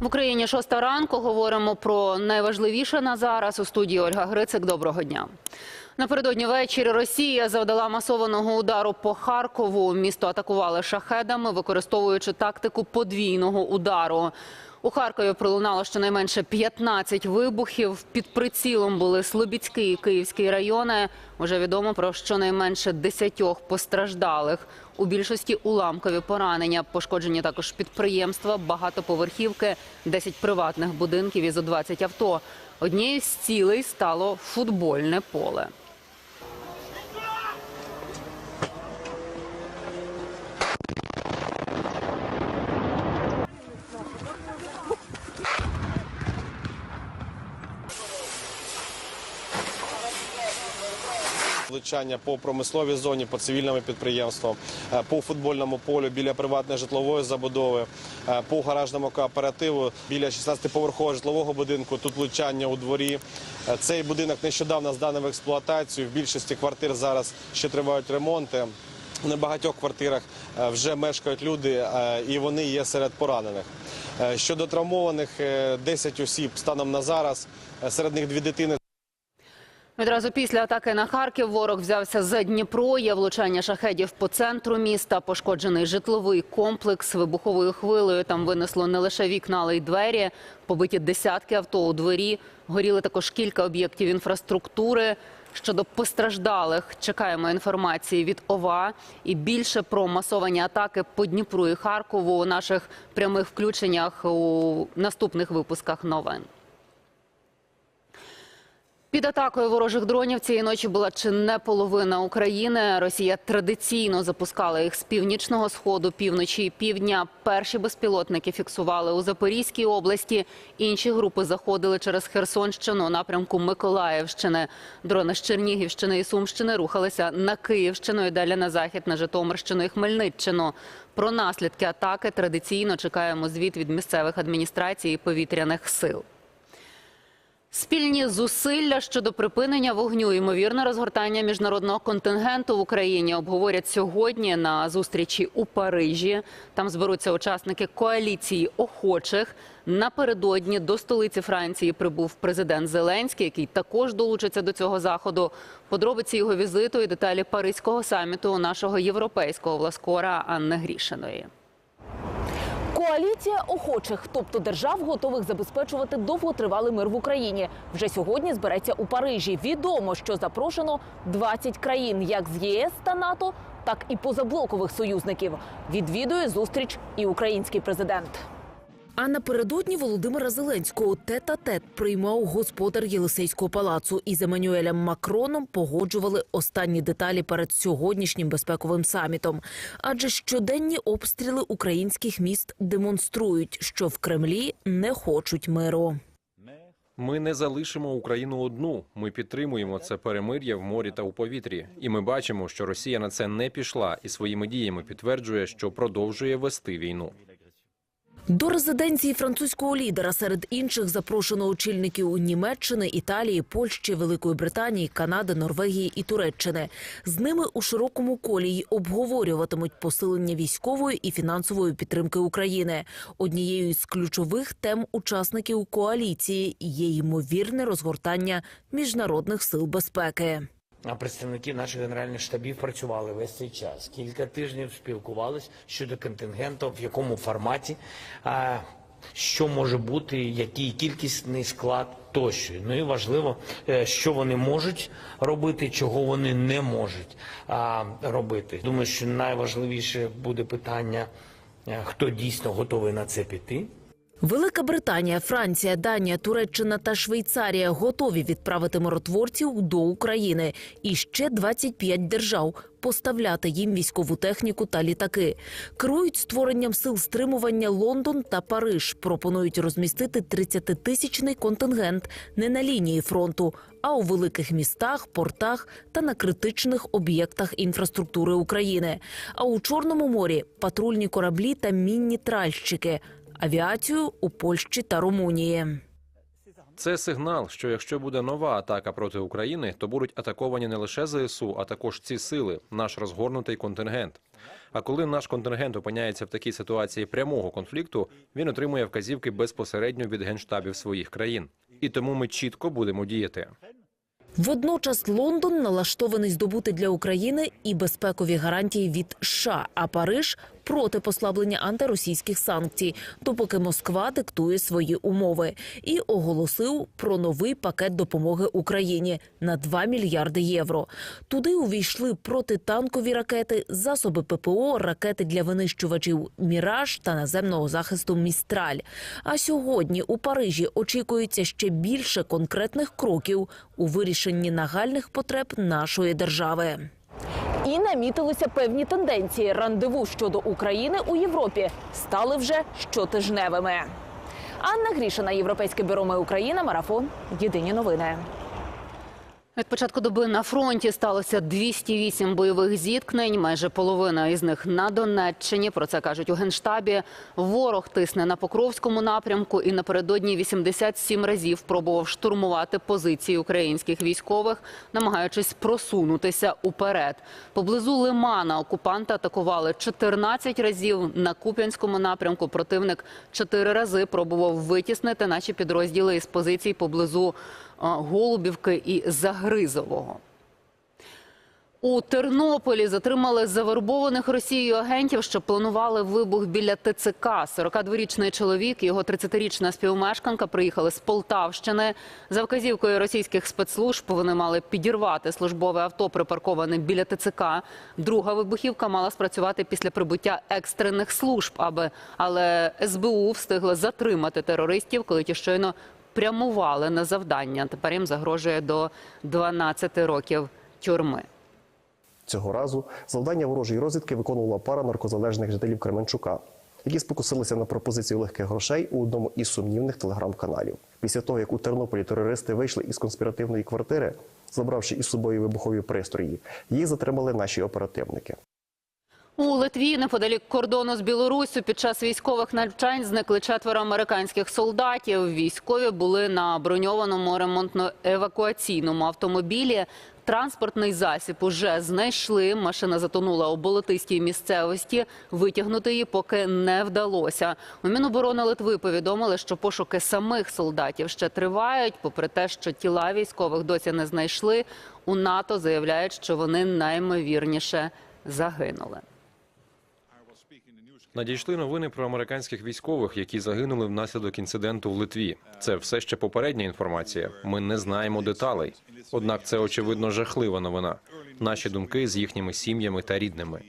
В Україні шоста ранку говоримо про найважливіше на зараз у студії Ольга Грицик. Доброго дня. Напередодні ввечері Росія завдала масованого удару по Харкову. Місто атакували шахедами, використовуючи тактику подвійного удару. У Харкові пролунало щонайменше 15 вибухів. Під прицілом були Слобідський і Київський райони. Вже відомо про щонайменше 10 постраждалих. У більшості уламкові поранення. Пошкоджені також підприємства, багатоповерхівки, 10 приватних будинків і зо 20 авто. Однією з цілей стало футбольне поле. Влучання по промисловій зоні, по цивільному підприємствам, е, по футбольному полю біля приватної житлової забудови, е, по гаражному кооперативу біля 16-поверхового житлового будинку. Тут влучання у дворі. Е, Цей будинок нещодавно зданий в експлуатацію. В більшості квартир зараз ще тривають ремонти. На багатьох квартирах вже мешкають люди, і вони є серед поранених. Щодо травмованих, е, 10 осіб станом на зараз. Серед них дві дитини. Відразу після атаки на Харків ворог взявся за Дніпро. Є влучання шахедів по центру міста, пошкоджений житловий комплекс вибуховою хвилею. Там винесло не лише вікна, але й двері. Побиті десятки авто у дворі. Горіли також кілька об'єктів інфраструктури. Щодо постраждалих, чекаємо інформації від ОВА і більше про масовані атаки по Дніпру і Харкову у наших прямих включеннях у наступних випусках новин. Під атакою ворожих дронів цієї ночі була чи не половина України. Росія традиційно запускала їх з північного сходу, півночі і півдня. Перші безпілотники фіксували у Запорізькій області. Інші групи заходили через Херсонщину напрямку Миколаївщини. Дрони з Чернігівщини і Сумщини рухалися на Київщину і далі на захід на Житомирщину і Хмельниччину. Про наслідки атаки традиційно чекаємо звіт від місцевих адміністрацій і повітряних сил. Спільні зусилля щодо припинення вогню, ймовірне розгортання міжнародного контингенту в Україні обговорять сьогодні на зустрічі у Парижі. Там зберуться учасники коаліції охочих. Напередодні до столиці Франції прибув президент Зеленський, який також долучиться до цього заходу. Подробиці його візиту і деталі паризького саміту нашого європейського власкора Анни Грішиної. Коаліція охочих, тобто держав, готових забезпечувати довготривалий мир в Україні, вже сьогодні збереться у Парижі. Відомо, що запрошено 20 країн, як з ЄС та НАТО, так і позаблокових союзників. Відвідує зустріч і український президент. А напередодні Володимира Зеленського тет-а-тет приймав господар Єлисейського палацу і з Еммануелем Макроном погоджували останні деталі перед сьогоднішнім безпековим самітом. Адже щоденні обстріли українських міст демонструють, що в Кремлі не хочуть миру. Ми не залишимо Україну одну. Ми підтримуємо це перемир'я в морі та у повітрі. І ми бачимо, що Росія на це не пішла і своїми діями підтверджує, що продовжує вести війну. До резиденції французького лідера серед інших запрошено очільників Німеччини, Італії, Польщі, Великої Британії, Канади, Норвегії і Туреччини. З ними у широкому колі й обговорюватимуть посилення військової і фінансової підтримки України. Однією з ключових тем учасників коаліції є ймовірне розгортання міжнародних сил безпеки. А представники наших генеральних штабів працювали весь цей час. Кілька тижнів спілкувались щодо контингенту, в якому форматі, а, що може бути, який кількісний склад тощо. Ну і важливо, е, що вони можуть робити, чого вони не можуть а, робити. Думаю, що найважливіше буде питання, е, хто дійсно готовий на це піти. Велика Британія, Франція, Данія, Туреччина та Швейцарія готові відправити миротворців до України. І ще 25 держав поставляти їм військову техніку та літаки. Керують створенням сил стримування Лондон та Париж. Пропонують розмістити 30-тисячний контингент не на лінії фронту, а у великих містах, портах та на критичних об'єктах інфраструктури України. А у Чорному морі патрульні кораблі та мінні тральщики – авіацію у Польщі та Румунії. Це сигнал, що якщо буде нова атака проти України, то будуть атаковані не лише ЗСУ, а також ці сили, наш розгорнутий контингент. А коли наш контингент опиняється в такій ситуації прямого конфлікту, він отримує вказівки безпосередньо від генштабів своїх країн. І тому ми чітко будемо діяти. Водночас Лондон налаштований здобути для України і безпекові гарантії від США, а Париж проти послаблення антиросійських санкцій, допоки Москва диктує свої умови, і оголосив про новий пакет допомоги Україні на 2 мільярди євро. Туди увійшли протитанкові ракети, засоби ППО, ракети для винищувачів Міраж та наземного захисту Містраль. А сьогодні у Парижі очікується ще більше конкретних кроків у вирішенні нагальних потреб нашої держави. І намітилися певні тенденції. Рандеву щодо України у Європі стали вже щотижневими. Анна Грішина, Європейське бюро «Ми Україна», марафон. Єдині новини. Від початку доби на фронті сталося 208 бойових зіткнень. Майже половина із них на Донеччині. Про це кажуть у генштабі. Ворог тисне на Покровському напрямку і напередодні 87 разів пробував штурмувати позиції українських військових, намагаючись просунутися уперед. Поблизу Лимана окупанти атакували 14 разів. На Куп'янському напрямку противник чотири рази пробував витіснити наші підрозділи із позицій поблизу Голубівки і Загризового. У Тернополі затримали завербованих Росією агентів, що планували вибух біля ТЦК. 42-річний чоловік і його 30-річна співмешканка приїхали з Полтавщини. За вказівкою російських спецслужб вони мали підірвати службове авто, припарковане біля ТЦК. Друга вибухівка мала спрацювати після прибуття екстрених служб, аби але СБУ встигла затримати терористів, коли ті щойно прямували на завдання. Тепер їм загрожує до 12 років тюрми. Цього разу завдання ворожої розвідки виконувала пара наркозалежних жителів Кременчука, які спокусилися на пропозицію легких грошей у одному із сумнівних телеграм-каналів. Після того, як у Тернополі терористи вийшли із конспіративної квартири, забравши із собою вибухові пристрої, їх затримали наші оперативники. У Литві, неподалік кордону з Білоруссю, під час військових навчань зникли четверо американських солдатів. Військові були на броньованому ремонтно-евакуаційному автомобілі. Транспортний засіб уже знайшли. Машина затонула у болотистій місцевості. Витягнути її поки не вдалося. У Міноборони Литви повідомили, що пошуки самих солдатів ще тривають. Попри те, що тіла військових досі не знайшли, у НАТО заявляють, що вони наймовірніше загинули. Надійшли новини про американських військових, які загинули внаслідок інциденту в Литві. Це все ще попередня інформація. Ми не знаємо деталей. Однак це очевидно жахлива новина. Наші думки з їхніми сім'ями та рідними.